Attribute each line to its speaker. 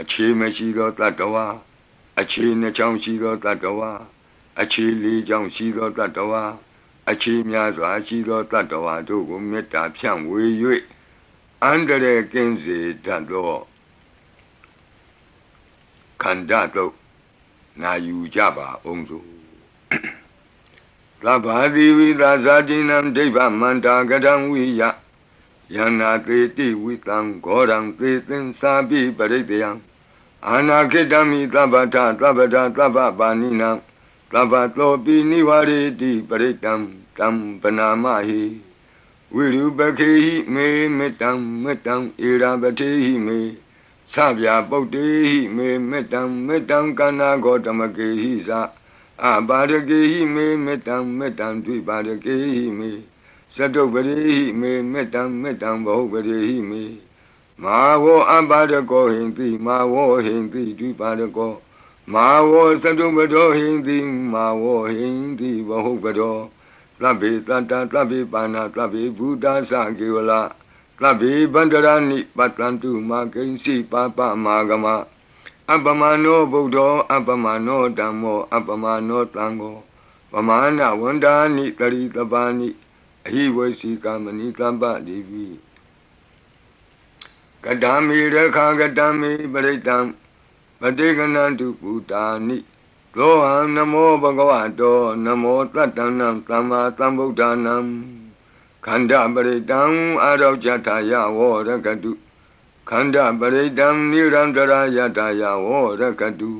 Speaker 1: အခြေမရှိသောတတ္တဝါအခြေနှချောင်းရှိသောတတ္တဝါအခြေလေးချောင်းရှိသောတတ္တဝါအခြေများစွာရှိသောတတ္တဝါတို့ကိုမေတ္တာဖြန့်ဝေ၍အန္တရာယ်ကင်းစေတတ်သောခန္ဓာတို့နာယူကြပါအောင်စို့သဗ္ဗာတိဝိသာဇာတိနံဒိဗ္ဗမန္တာကတံဝိယ ယန္နာသေတိဝိတံဂောရံသေသင်္စာပိပရိတယံအာနာခိတမိသဗ္ဗထသဗ္ဗတာသဗ္ဗပါဏိနံသဗ္ဗတောပိနိဝရေတိပရိတံတံပနာမဟိဝိရုပခေဟိမေမေတ္တံမေတ္တံဧရာပတိဟိမေသဗျာပုတ်တေဟိမေမေတ္တံမေတ္တံကန္နာဂောတမကေဟိသအပါရကေဟိမေမေတ္တံမေတ္တံဒွိပါရကေဟိမေ သတုပရိဟိမေမေတ္တံမေတ္တံဘဟုပရိဟိမေမာဝောအပါရကောဟိန္တိမာဝောဟိန္တိဒွိပါရကောမာဝောသတုပတောဟိန္တိမာဝောဟိန္တိဘဟုပတောသဗ္ဗေတတ္တသဗ္ဗေပါဏသဗ္ဗေဘုဒ္ဓသကေဝလသဗ္ဗေဗန္တရဏိပတ္တံတုမာကိဉ္စီပါပမာဂမအပမနောဗုဒ္ဓောအပမနောဓမ္မောအပမနောတံဃောပမာဏဝန္ဒာနိတရိတပါနိ အဟိဝေစီကမဏိတပ္ပတိပိကတံမေရခာကတံမေပရိတံပတိကနန္တုပုတာနိသောဟံနမောဘဂဝတောနမောတတ္တနံသမ္မာသမ္ဗုဒ္ဓနံခန္ဓာပရိတံအာရောကြထာယဝရကတုခန္ဓာပရိတံနိရန္တရာယတယဝရကတု